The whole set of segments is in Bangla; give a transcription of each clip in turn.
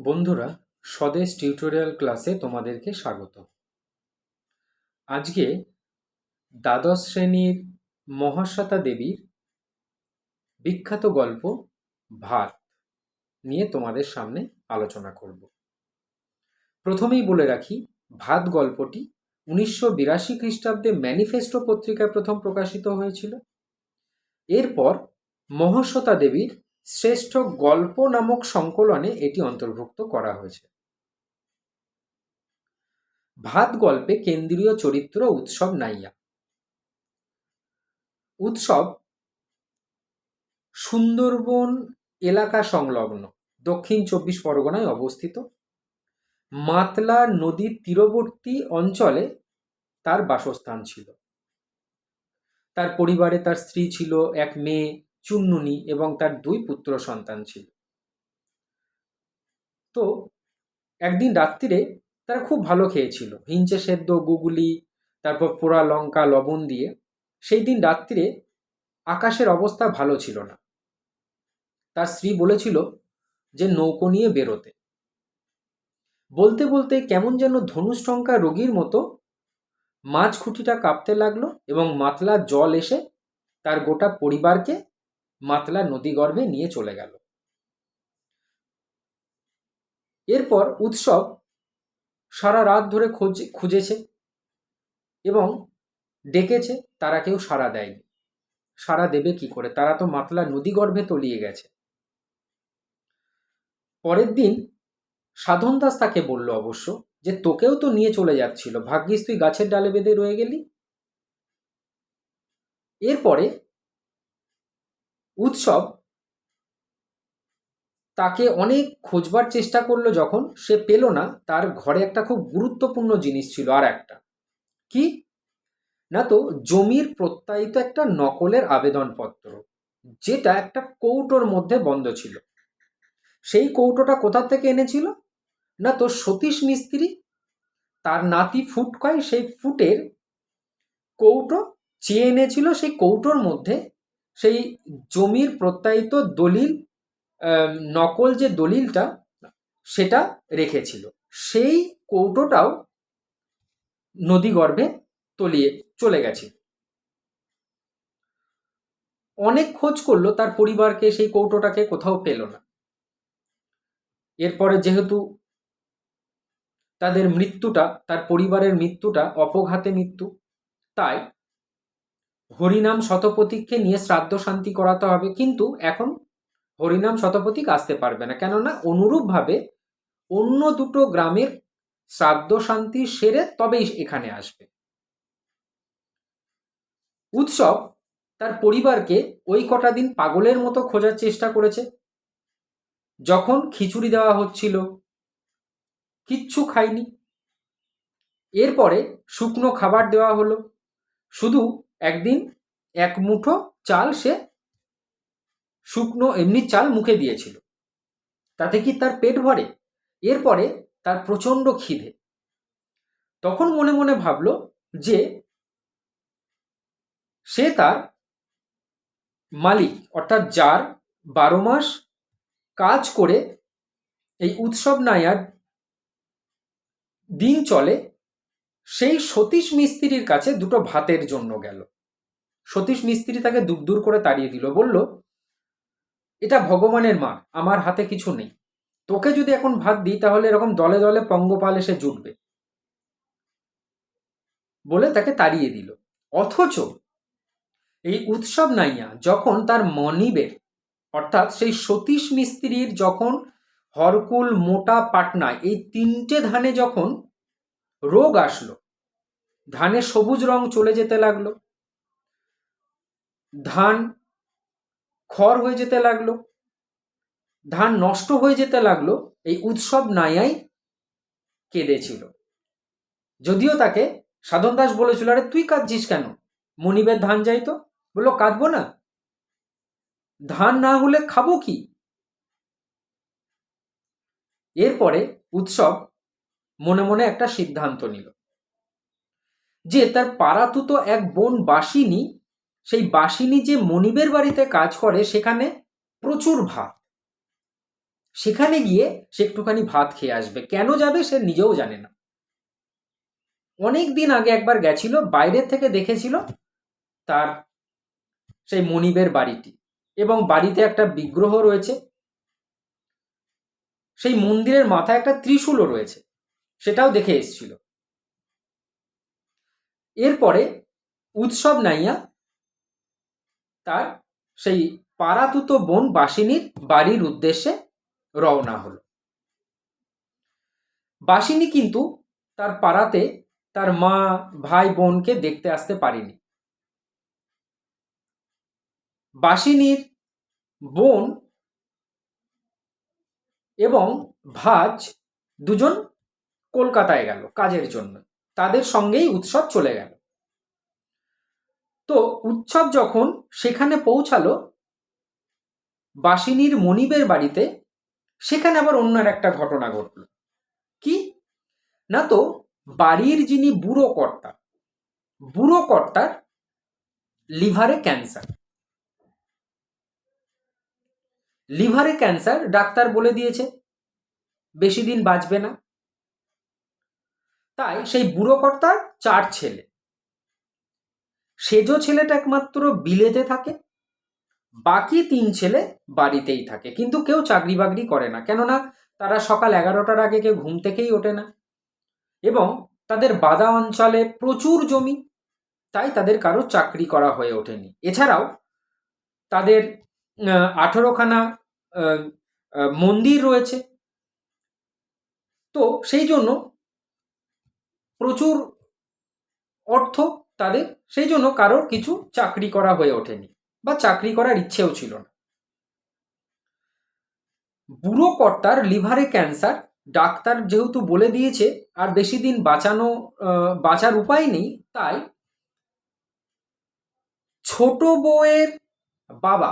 বন্ধুরা, স্বদেশ টিউটোরিয়াল ক্লাসে তোমাদেরকে স্বাগত। আজকে দ্বাদশ শ্রেণির মহাশ্বেতা দেবীর বিখ্যাত গল্প ভাত নিয়ে তোমাদের সামনে আলোচনা করব। প্রথমেই বলে রাখি, ভাত গল্পটি উনিশশো বিরাশি খ্রিস্টাব্দে ম্যানিফেস্টো পত্রিকায় প্রথম প্রকাশিত হয়েছিল। এরপর মহাশ্বেতা দেবীর শ্রেষ্ঠ গল্প নামক সংকলনে এটি অন্তর্ভুক্ত করা হয়েছে। ভাত গল্পে কেন্দ্রীয় চরিত্র উৎসব নাইয়া। উৎসব সুন্দরবন এলাকা সংলগ্ন, দক্ষিণ চব্বিশ পরগনায় অবস্থিত। মাতলা নদীর তীরবর্তী অঞ্চলে তার বাসস্থান ছিল। তার পরিবারে তার স্ত্রী ছিল, এক মেয়ে। চুন্নুনি এবং তার দুই পুত্র সন্তান ছিল। তো একদিন রাত্রিরে তারা খুব ভালো খেয়েছিল। হিঞ্চে সেদ্ধ, গুগুলি, তারপর পোড়া লঙ্কা, লবণ দিয়ে সেই দিন রাত্রিরে আকাশের অবস্থা ভালো ছিল না। তার স্ত্রী বলেছিল যে নৌকো নিয়ে বেরোতে। বলতে বলতে কেমন যেন ধনুষ্টঙ্কা রোগীর মতো মাছ খুঁটিটা কাঁপতে লাগল এবং মাতলা জল এসে তার গোটা পরিবারকে মাতলা নদীগর্ভে নিয়ে চলে গেল। এরপর উৎসব সারা রাত ধরে খোঁজ, খুঁজেছে এবং ডেকেছে, তারা কেউ সাড়া দেয়নি। সাড়া দেবে কি করে? তারা তো মাতলা নদীগর্ভে তলিয়ে গেছে। পরের দিন সাধন দাস তাকে বলল অবশ্য যে, তোকেও তো নিয়ে চলে যাচ্ছিল। ভাগ্যিস তুই গাছের ডালে বেঁধে রয়ে গেলি। এরপরে উৎসব তাকে অনেক খোঁজবার চেষ্টা করল যখন সে পেল না। তার ঘরে একটা খুব গুরুত্বপূর্ণ জিনিস ছিল আর একটা। কি? না তো, জমির প্রত্যায়িত একটা নকলের আবেদনপত্র, যেটা একটা কৌটোর মধ্যে বন্ধ ছিল। সেই কৌটোটা কোথা থেকে এনেছিল? না তো, সতীশ মিস্ত্রি, তার নাতি ফুট কয় সেই ফুটের কৌটো চেয়ে এনেছিল সেই কৌটোর মধ্যে সেই জমির প্রত্যায়িত দলিল নকল যে দলিলটা, সেটা রেখেছিল। সেই কৌটোটাও নদীগর্ভে তলিয়ে চলে গেছে। অনেক খোঁজ করল, তার পরিবারকে সেই কৌটোটাকে কোথাও পেল না। এরপরে যেহেতু তাদের মৃত্যুটা, তার পরিবারের মৃত্যুটা অপঘাতে মৃত্যু, তাই হরিনাম শতপথিককে নিয়ে শ্রাদ্ধ শান্তি করাতে হবে, কিন্তু এখন হরিনাম শতপথিক আসতে পারবে না। কেননা অনুরূপভাবে অন্য দুটো গ্রামের শ্রাদ্ধ শান্তি সেরে তবেই এখানে আসবে। উৎসব তার পরিবারকে ওই কটা দিন পাগলের মতো খোঁজার চেষ্টা করেছে। যখন খিচুড়ি দেওয়া হচ্ছিল, কিচ্ছু খাইনি এরপরে শুকনো খাবার দেওয়া হলো। শুধু একদিন এক মুঠো চাল সে শুকনো এমনি চাল মুখে দিয়েছিল। তাতে কি তার পেট ভরে? এরপরে তার প্রচণ্ড খিদে। তখন মনে মনে ভাবল যে সে তার মালিক, অর্থাৎ যার বারো মাস কাজ করে এই উৎসব নায়ার দিন চলে সেই সতীশ মিস্ত্রির কাছে দুটো ভাতের জন্য গেল। সতীশ মিস্ত্রি তাকে দূর দূর করে তাড়িয়ে দিল, বলল, এটা ভগবানের মা আমার হাতে কিছু নেই। তোকে যদি এখন ভাত দিই, তাহলে এরকম দলে দলে পঙ্গপাল এসে জুটবে। বলে তাকে তাড়িয়ে দিল। অথচ এই উৎসব নাইয়া যখন তার মনিবের অর্থাৎ সেই সতীশ মিস্ত্রির যখন হরকুল, মোটা পাটনা, এই তিনটে ধানে যখন রোগ আসলো। ধানে সবুজ রং চলে যেতে লাগল। ধান খড় হয়ে যেতে লাগল। ধান নষ্ট হয়ে যেতে লাগল, এই উৎসব নায়াই কেঁদেছিল। যদিও তাকে সাধন দাস বলেছিল, আরে তুই কাঁদছিস কেন? মনিবের ধান যাই তো। বলল, কাঁদবো না। ধান না হলে খাব কি? এরপরে উৎসব মনে মনে একটা সিদ্ধান্ত নিল। যে তার পাড়াতুতো এক বোন বাসিনী, সেই বাসিনী যে মনিবের বাড়িতে কাজ করে, সেখানে প্রচুর ভাত। সেখানে গিয়ে সে একটুখানি ভাত খেয়ে আসবে। কেন যাবে সে নিজেও জানে না। অনেক দিন আগে একবার গেছিল, বাইরের থেকে দেখেছিল তার সেই মনিবের বাড়িটি এবং বাড়িতে একটা বিগ্রহ রয়েছে। সেই মন্দিরের মাথায় একটা ত্রিশূলও রয়েছে। সেটাও দেখে এসছিল। এরপরে উৎসব নাইয়া তার সেই পাড়াতুত বোন বাসিনীর বাড়ির উদ্দেশ্যে রওনা হলো। বাসিনী কিন্তু তার পাড়াতে তার মা, ভাই, বোনকে দেখতে আসতে পারেনি। বাসিনীর বোন এবং ভাজ দুজন কলকাতায় গেল কাজের জন্য। তাদের সঙ্গেই উৎসব চলে গেল। তো উৎসব যখন সেখানে পৌঁছালো, বাসিনীর মনিবের বাড়িতে, সেখানে আবার অন্য একটা ঘটনা ঘটল। কি? না তো, বাড়ির যিনি বুড়ো কর্তা, বুড়ো কর্তার লিভারে ক্যান্সার। লিভারে ক্যান্সার, ডাক্তার বলে দিয়েছে, বেশি দিন বাঁচবে না। তাই সেই বুড়ো কর্তার চার ছেলে। সেজো ছেলেটা একমাত্র বিলেতে থাকে, বাকি তিন ছেলে বাড়িতেই থাকে। কিন্তু কেউ চাকরি বাকরি করে না, কেননা তারা সকাল এগারোটার আগে কেউ ঘুম থেকেই ওঠে না এবং তাদের বাদা অঞ্চলে প্রচুর জমি, তাই তাদের কারও চাকরি করা হয়ে ওঠেনি। এছাড়াও তাদের আঠেরোখানা মন্দির রয়েছে। তো সেই জন্য প্রচুর অর্থ তাদের, সেই জন্য কারোর কিছু চাকরি করা হয়ে ওঠেনি বা চাকরি করার ইচ্ছেও ছিল না। বুড়ো কর্তার লিভারে ক্যান্সার, ডাক্তার যেহেতু বলে দিয়েছে, আর বেশি দিন বাঁচানো বাঁচার উপায় নেই, তাই ছোট বউয়ের বাবা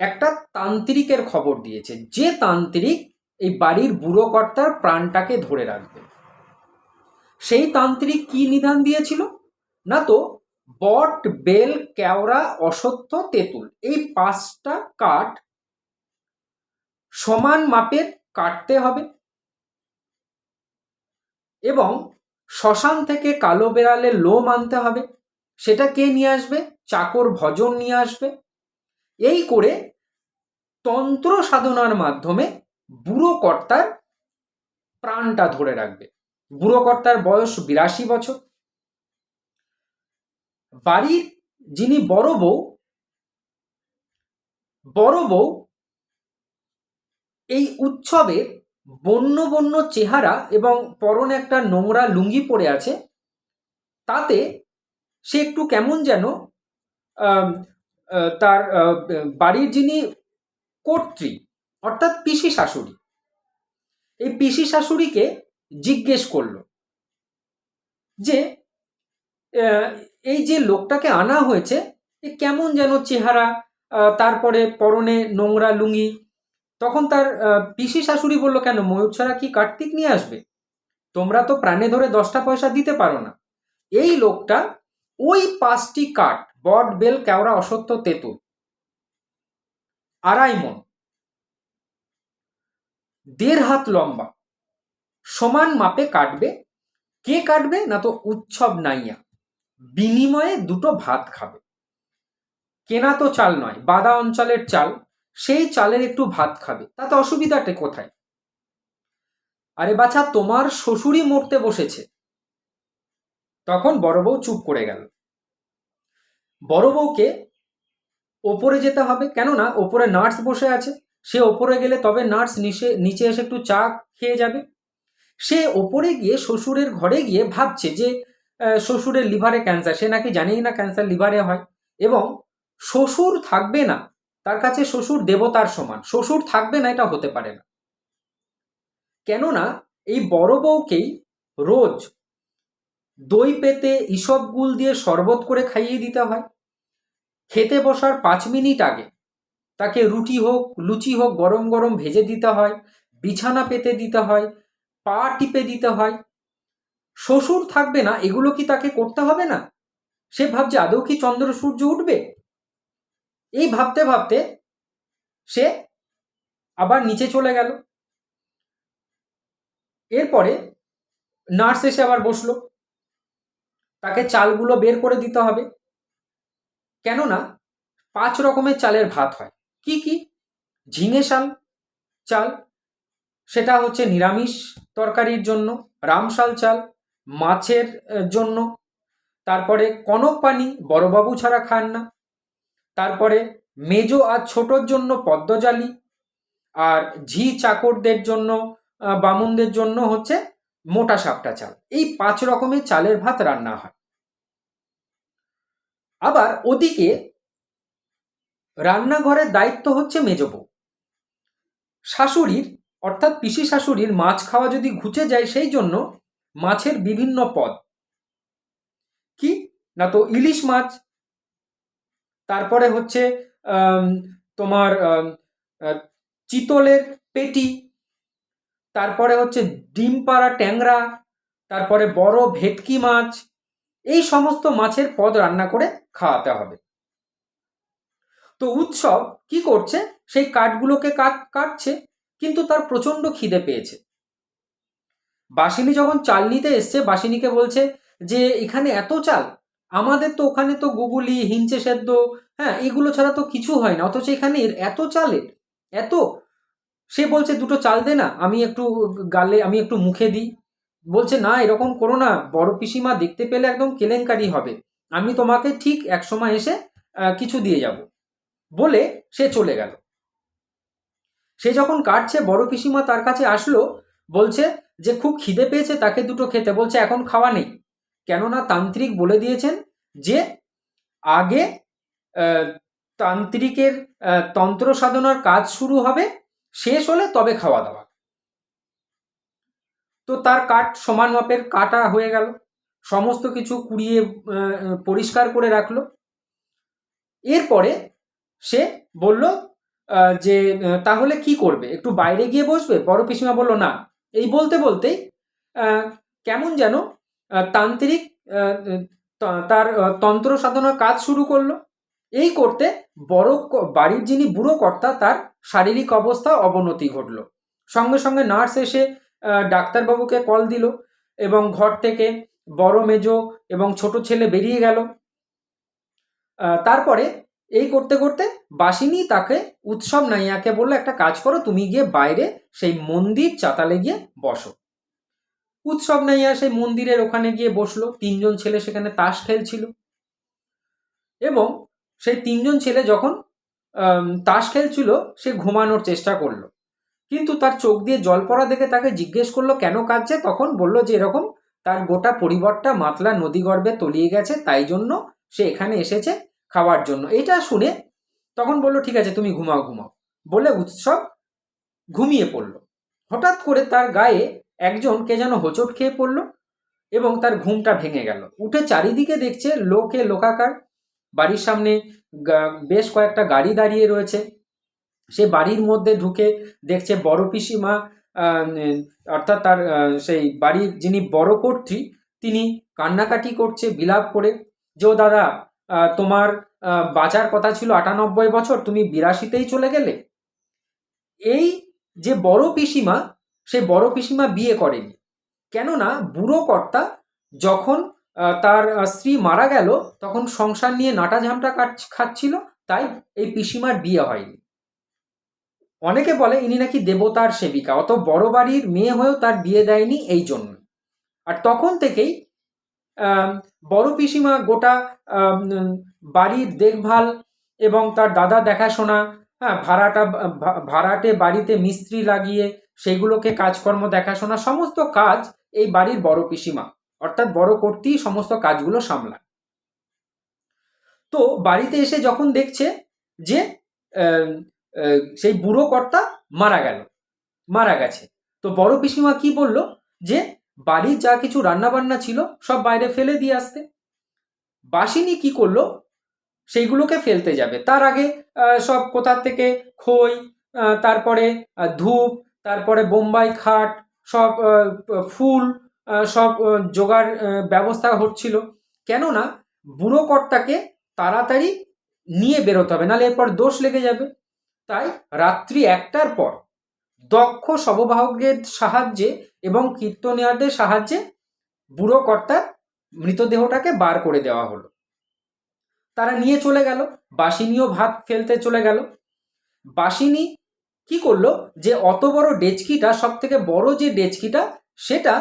একটা তান্ত্রিকের খবর দিয়েছে। যে তান্ত্রিক এই বাড়ির বুড়ো কর্তার প্রাণটাকে ধরে রাখবে। সেই তান্ত্রিক কি নিধান দিয়েছিল? না তো, বট, বেল, কেওড়া অসত্য তেঁতুল এই পাঁচটা কাঠ সমান মাপের কাটতে হবে এবং শ্মশান থেকে কালো বেড়ালে লোম আনতে হবে। সেটা কে নিয়ে আসবে? চাকর ভজন নিয়ে আসবে। এই করে তন্ত্র সাধনার মাধ্যমে বুড়ো কর্তার প্রাণটা ধরে রাখবে। বুড়ো কর্তার বয়স বিরাশি বছর। বাড়ির যিনি বড় বউ বড় বউ এই উৎসবের বন্য বন্য চেহারা এবং পরনে একটা নোংরা লুঙ্গি পরে আছে। তাতে সে একটু কেমন যেন তার বাড়ির যিনি কর্ত্রী অর্থাৎ পিসি শাশুড়ি। এই পিসি শাশুড়িকে জিজ্ঞেস করল যে এই যে লোকটাকে আনা হয়েছে, এ কেমন যেন চেহারা তারপরে পরনে নোংরা লুঙ্গি। তখন তার পিসি শাশুড়ি বলল, কেন ময়ূর ছাড়া কি কার্তিক নিয়ে আসবে? তোমরা তো প্রাণে ধরে দশটা পয়সা দিতে পারো না। এই লোকটা ওই পাঁচটি কাঠ, বট, বেল, কেওড়া অসত্য তেঁতুল, আড়াই মন দেড় হাত লম্বা। সমান মাপে কাটবে। কে কাটবে? না তো উৎসব নাইয়া। বিনিময়ে দুটো ভাত খাবে। কেনা তো চাল নয়, বাদা অঞ্চলের চাল। সেই চালের একটু ভাত খাবে। তাতে অসুবিধাটা কোথায়? আরে বাছা, তোমার শ্বশুরই মরতে বসেছে। তখন বড় বউ চুপ করে গেল। বড় বউকে ওপরে যেতে হবে। কেননা, ওপরে নার্স বসে আছে। সে ওপরে গেলে তবে নার্স নিচে নিচে এসে একটু চা খেয়ে যাবে। সে ওপরে গিয়ে শ্বশুরের ঘরে গিয়ে ভাবছে যে শ্বশুরের লিভারে ক্যান্সার, সে নাকি জানেই না ক্যান্সার লিভারে হয়। এবং শ্বশুর থাকবে না, তার কাছে শ্বশুর দেবতার সমান, শ্বশুর থাকবে না, এটা হতে পারে না। কেননা এই বড় বউকেই রোজ দই পেতে ইসবগুল দিয়ে শরবত করে খাইয়ে দিতে হয়। খেতে বসার পাঁচ মিনিট আগে তাকে রুটি হোক, লুচি হোক, গরম গরম ভেজে দিতে হয়, বিছানা পেতে দিতে হয়, পা টিপে দিতে হয়। শ্বশুর থাকবে না, এগুলো কি তাকে করতে হবে না? সে ভাবছে, আদৌ কি চন্দ্র সূর্য উঠবে? এই ভাবতে ভাবতে সে আবার নিচে চলে গেল। এরপরে নার্স এসে আবার বসল। তাকে চালগুলো বের করে দিতে হবে। কেননা পাঁচ রকমের চালের ভাত হয়। কি কি? ঝিঙে শাল, চাল। সেটা হচ্ছে নিরামিষ তরকারির জন্য রামশাল চাল, মাছের জন্য। তারপরে কনক পানি, বড়বাবু ছাড়া খান না। তারপরে মেজো আর ছোটোর জন্য পদ্মজালি আর ঝি চাকরদের জন্য বামুনদের জন্য হচ্ছে মোটা সাপটা চাল। এই পাঁচ রকমের চালের ভাত রান্না হয়। আবার ওদিকে রান্নাঘরের দায়িত্ব হচ্ছে মেজবউ। শাশুড়ির, অর্থাৎ পিসি শাশুড়ির মাছ খাওয়া যদি ঘুচে যায় সেই জন্য মাছের বিভিন্ন পদ। কি? না তো ইলিশ মাছ, তারপরে হচ্ছে তোমার চিতলের পেটি, তারপরে হচ্ছে ডিম পাড়া ট্যাংরা, তারপরে বড় ভেটকি মাছ, এই সমস্ত মাছের পদ রান্না করে খাওয়াতে হবে। তো উৎসব কি করছে? সেই কাঠগুলোকে কাট, কাটছে, কিন্তু তার প্রচণ্ড খিদে পেয়েছে। বাসিনী যখন চাল নিতে এসছে, বাসিনীকে বলছে যে, এখানে এত চাল? আমাদের তো ওখানে তো গুগুলি, হিঞ্চে সেদ্ধ হ্যাঁ এগুলো ছাড়া তো কিছু হয় না। অথচ এখানে এত চালের, এত? সে বলছে, দুটো চাল দে না, আমি একটু গালে, আমি একটু মুখে দিই। বলছে, না, এরকম করো না, বড় পিসিমা দেখতে পেলে একদম কেলেঙ্কারি হবে। আমি তোমাকে ঠিক এক সময় এসে কিছু দিয়ে যাব। বলে সে চলে গেল। সে যখন কাটছে, বড় পিসিমা তার কাছে আসলো, বলছে যে, খুব খিদে পেয়েছে, তাকে দুটো খেতে। বলছে, এখন খাওয়া নেই। কেননা তান্ত্রিক বলে দিয়েছেন যে, আগে তান্ত্রিকের তন্ত্র সাধনার কাজ শুরু হবে, শেষ হলে তবে খাওয়া দাওয়া। তো তার কাঠ, সমান মাপের কাটা হয়ে গেল। সমস্ত কিছু কুড়িয়ে পরিষ্কার করে রাখল। এরপরে সে বলল যে তাহলে কি করবে? একটু বাইরে গিয়ে বসবে? বড় পিসিমা বলল, না। এই বলতে বলতেই কেমন যেন তান্ত্রিক তার তন্ত্র সাধনার কাজ শুরু করল। এই করতে বড় বাড়ির যিনি বুড়ো কর্তা, তার শারীরিক অবস্থা অবনতি ঘটলো। সঙ্গে সঙ্গে নার্স এসে ডাক্তারবাবুকে কল দিল এবং ঘর থেকে বড় মেজো এবং ছোট ছেলে বেরিয়ে গেল। তারপরে এই করতে করতে বাসিনী তাকে উৎসব নাইয়াকে বলল, একটা কাজ করো, তুমি গিয়ে বাইরে সেই মন্দির চাতালে গিয়ে বসো। উৎসব নাইয়া সেই মন্দিরের ওখানে গিয়ে বসল, তিনজন ছেলে সেখানে তাস খেলছিল। এবং সেই তিনজন ছেলে যখন তাস খেলছিল, সে ঘুমানোর চেষ্টা করল। কিন্তু তার চোখ দিয়ে জল পড়া দেখে তাকে জিজ্ঞেস করল, কেন কাঁদছে? তখন বলল যে এরকম তার গোটা পরিবারটা মাতলা নদীগর্ভে তলিয়ে গেছে, তাই জন্য সে এখানে এসেছে। খাওয়ার জন্য। এটা শুনে তখন বলল, ঠিক আছে, তুমি ঘুমাও ঘুমাও। বলে উৎসব ঘুমিয়ে পড়ল। হঠাৎ করে তার গায়ে একজন কে যেন হোঁচট খেয়ে পড়ল এবং তার ঘুমটা ভেঙে গেল। উঠে চারিদিকে দেখছে লোকে, লোকাকার। বাড়ির সামনে বেশ কয়েকটা গাড়ি দাঁড়িয়ে রয়েছে। সে বাড়ির মধ্যে ঢুকে দেখছে বড় পিসিমা অর্থাৎ তার সেই বাড়ির যিনি বড় কর্ত্রী, তিনি কান্নাকাটি করছে, বিলাপ করে যে দাদা তোমার বাঁচার কথা ছিল আটানব্বই বছর, তুমি বিরাশিতেই চলে গেলে। এই যে বড় পিসিমা, সে বড় পিসিমা বিয়ে করেনি। কেননা বুড়ো কর্তা যখন তার স্ত্রী মারা গেল, তখন সংসার নিয়ে নাটা ঝামটা খাচ্ছিল, তাই এই পিসিমার বিয়ে হয়নি। অনেকে বলে ইনি নাকি দেবতার সেবিকা, অত বড় বাড়ির মেয়ে হয়েও তার বিয়ে দেয়নি এই জন্য। আর তখন থেকেই বড় পিসিমা গোটা বাড়ির দেখভাল এবং তার দাদা দেখাশোনা হ্যাঁ ভাড়াটা ভাড়াটে বাড়িতে মিস্ত্রি লাগিয়ে সেগুলোকে কাজকর্ম দেখাশোনা, সমস্ত কাজ এই বাড়ির বড় পিসিমা। অর্থাৎ বড় কর্তৃই সমস্ত কাজগুলো সামলায়। তো বাড়িতে এসে যখন দেখছে যে সেই বুড়ো কর্তা মারা গেল, মারা গেছে। তো বড় পিসিমা কি বলল? যে বাড়ির যা কিছু রান্নাবান্না ছিল সব বাইরে ফেলে দিয়ে আসতে। বাসিনী কি করল? সেইগুলোকে ফেলতে যাবে। তার আগে সব কোথার থেকে খই তারপরে ধূপ, তারপরে বোম্বাই খাট, সব ফুল সব জোগাড় ব্যবস্থা হচ্ছিল। কেননা, বুড়ো কর্তাকে তাড়াতাড়ি নিয়ে বেরোতে হবে, নাহলে এরপর দোষ লেগে যাবে। তাই রাত্রি একটার পর দক্ষ শববাহকের সাহায্যে এবং কীর্তনিয়ারদের সাহায্যে বুড়ো কর্তার মৃতদেহটাকে বার করে দেওয়া হলো। তারা নিয়ে চলে গেল, বাসিনীও ভাত ফেলতে চলে গেল। বাসিনী কি করল যে অত বড় ডেচকিটা সব থেকে বড় যে ডেচকিটা, সেটা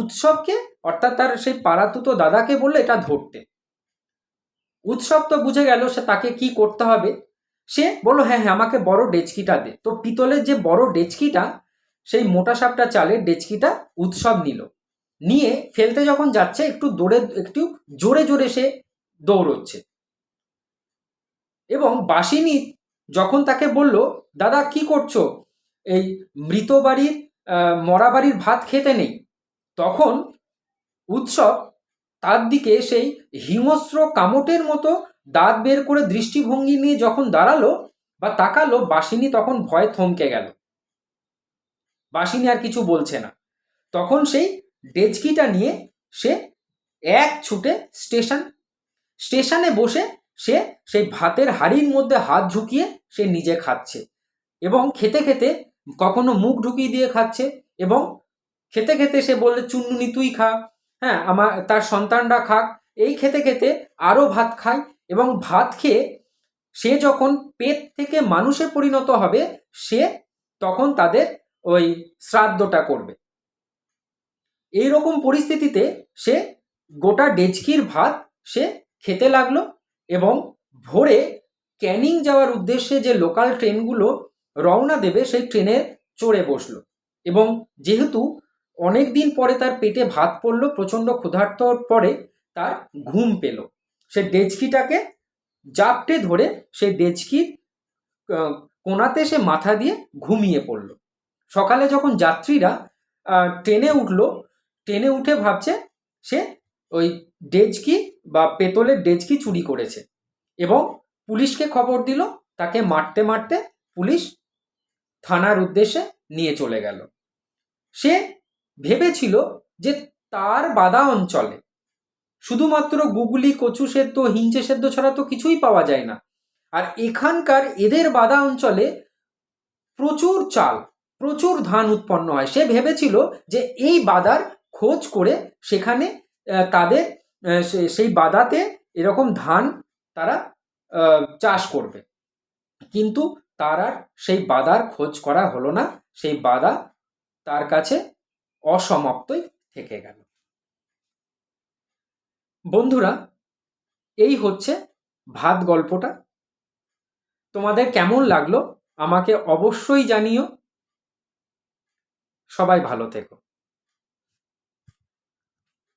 উৎসবকে, অর্থাৎ তার সেই পাড়াতুতো দাদাকে বলল এটা ধরতে। উৎসব তো বুঝে গেল সে তাকে কি করতে হবে। সে বলল হ্যাঁ হ্যাঁ আমাকে বড় ডেচকিটা দে। তো পিতলের যে বড় ডেচকিটা, সেই মোটা সাপটা চালের ডেচকিটা উৎসব নিল। নিয়ে ফেলতে যখন যাচ্ছে, একটু দৌড়ে, একটু জোরে জোরে সে দৌড়চ্ছে। এবং বাসিনী যখন তাকে বলল, দাদা, কি করছ? এই মৃত বাড়ির মরা বাড়ির ভাত খেতে নেই। তখন উৎসব তার দিকে সেই হিংস্র কামটের মতো দাঁত বের করে দৃষ্টিভঙ্গি নিয়ে যখন দাঁড়াল বা তাকালো, বাসিনী তখন ভয়ে থমকে গেল। বাসিনী আর কিছু বলছে না। তখন সেই ডেচকিটা নিয়ে সে এক ছুটে স্টেশন, স্টেশনে বসে সে সেই ভাতের হাঁড়ির মধ্যে হাত ঝুঁকিয়ে সে নিজে খাচ্ছে এবং খেতে খেতে কখনো মুখ ঢুকিয়ে দিয়ে খাচ্ছে এবং খেতে খেতে সে বললে, চুন্নুনি, তুই খা। হ্যাঁ আমার তার সন্তানরা খাক। এই খেতে খেতে আরও ভাত খায় এবং ভাত খেয়ে সে যখন পেট থেকে মানুষে পরিণত হবে, সে তখন তাদের ওই শ্রাদ্ধটা করবে। এই রকম পরিস্থিতিতে সে গোটা ডেচকির ভাত সে খেতে লাগল এবং ভোরে ক্যানিং যাওয়ার উদ্দেশ্যে যে লোকাল ট্রেনগুলো রওনা দেবে, সেই ট্রেনে চড়ে বসল এবং যেহেতু অনেক দিন পরে তার পেটে ভাত পড়ল, প্রচণ্ড ক্ষুধার্ত পরে তার ঘুম পেল। সে ডেচকিটাকে জাপটে ধরে সেই ডেচকির কোনাতে সে মাথা দিয়ে ঘুমিয়ে পড়ল। সকালে যখন যাত্রীরা ট্রেনে উঠল, ট্রেনে উঠে ভাবছে সে ওই ডেজকি বা পেতলের ডেজকি চুরি করেছে এবং পুলিশকে খবর দিল, তাকে মারতে মারতে পুলিশ থানার উদ্দেশ্যে নিয়ে চলে গেল। সে ভেবেছিল যে তার বাদা অঞ্চলে শুধুমাত্র গুগলি, কচু সেদ্ধ, হিঞ্চে সেদ্ধ ছাড়া তো কিছুই পাওয়া যায় না। আর এখানকার এদের বাদা অঞ্চলে প্রচুর চাল, প্রচুর ধান উৎপন্ন হয়। সে ভেবেছিল যে এই বাদার খোঁজ করে সেখানে তাদের সেই বাদাতে এরকম ধান তারা চাষ করবে। কিন্তু তার আর সেই বাদার খোঁজ করা হলো না। সেই বাদা তার কাছে অসমাপ্তই থেকে গেল। বন্ধুরা এই হচ্ছে ভাত গল্পটা। তোমাদের কেমন লাগল আমাকে অবশ্যই জানিও। সবাই ভালো থেকো।